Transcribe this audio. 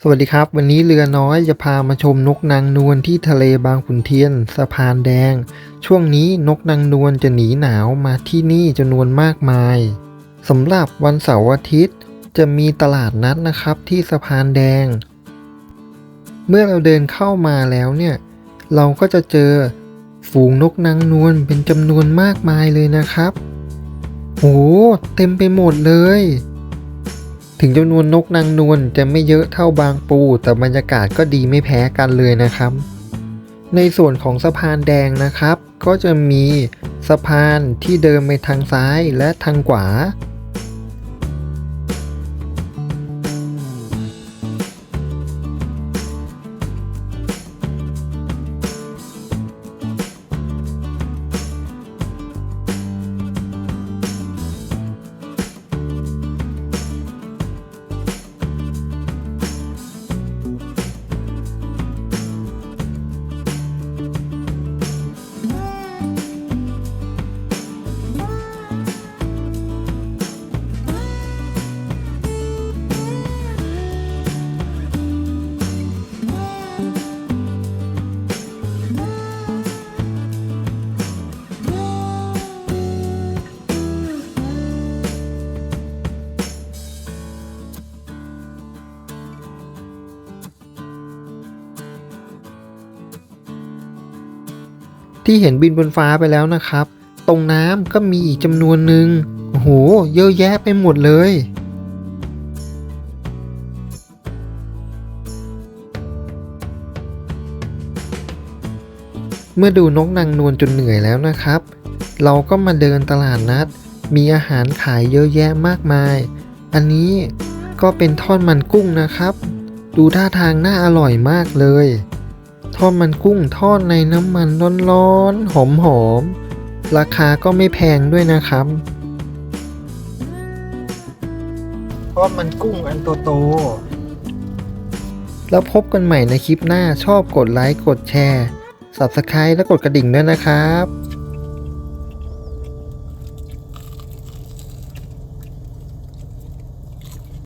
สวัสดีครับ วันนี้เรือน้อยจะพามาชมนกนางนวลที่ทะเลบางขุนเทียน สะพานแดง ช่วงนี้นกนางนวลจะหนีหนาวมาที่นี่จำนวนมากมายสำหรับวันเสาร์อาทิตย์ จะมีตลาดนัดนะครับที่สะพานแดง เมื่อเราเดินเข้ามาแล้วเนี่ย เราก็จะเจอฝูงนกนางนวลเป็นจำนวนมากมายเลยนะครับโหเต็มไปหมดเลย ถึงจำนวนนกนางนวลจะไม่เยอะเท่าบางปู แต่บรรยากาศก็ดีไม่แพ้กันเลยนะครับ ในส่วนของสะพานแดงนะครับ ก็จะมีสะพานที่เดินไปทางซ้ายและทางขวา ที่เห็นบินบนฟ้าไปแล้วนะครับ ตรงน้ำก็มีอีกจำนวนหนึ่งโอ้โห เยอะแยะไปหมดเลย เมื่อดูนกนางนวลจนเหนื่อยแล้วนะครับ เราก็มาเดินตลาดนัด มีอาหารขายเยอะแยะมากมาย อันนี้ก็เป็นทอดมันกุ้งนะครับ ดูท่าทางน่าอร่อยมากเลย ทอดมันกุ้งทอดในน้ำมันร้อนๆ หอมๆ ราคาก็ไม่แพงด้วยนะครับ ทอดมันกุ้งอันโตๆ แล้วพบกันใหม่ในคลิปหน้าชอบกดไลค์ กดแชร์ Subscribe และกดกระดิ่งด้วยนะครับ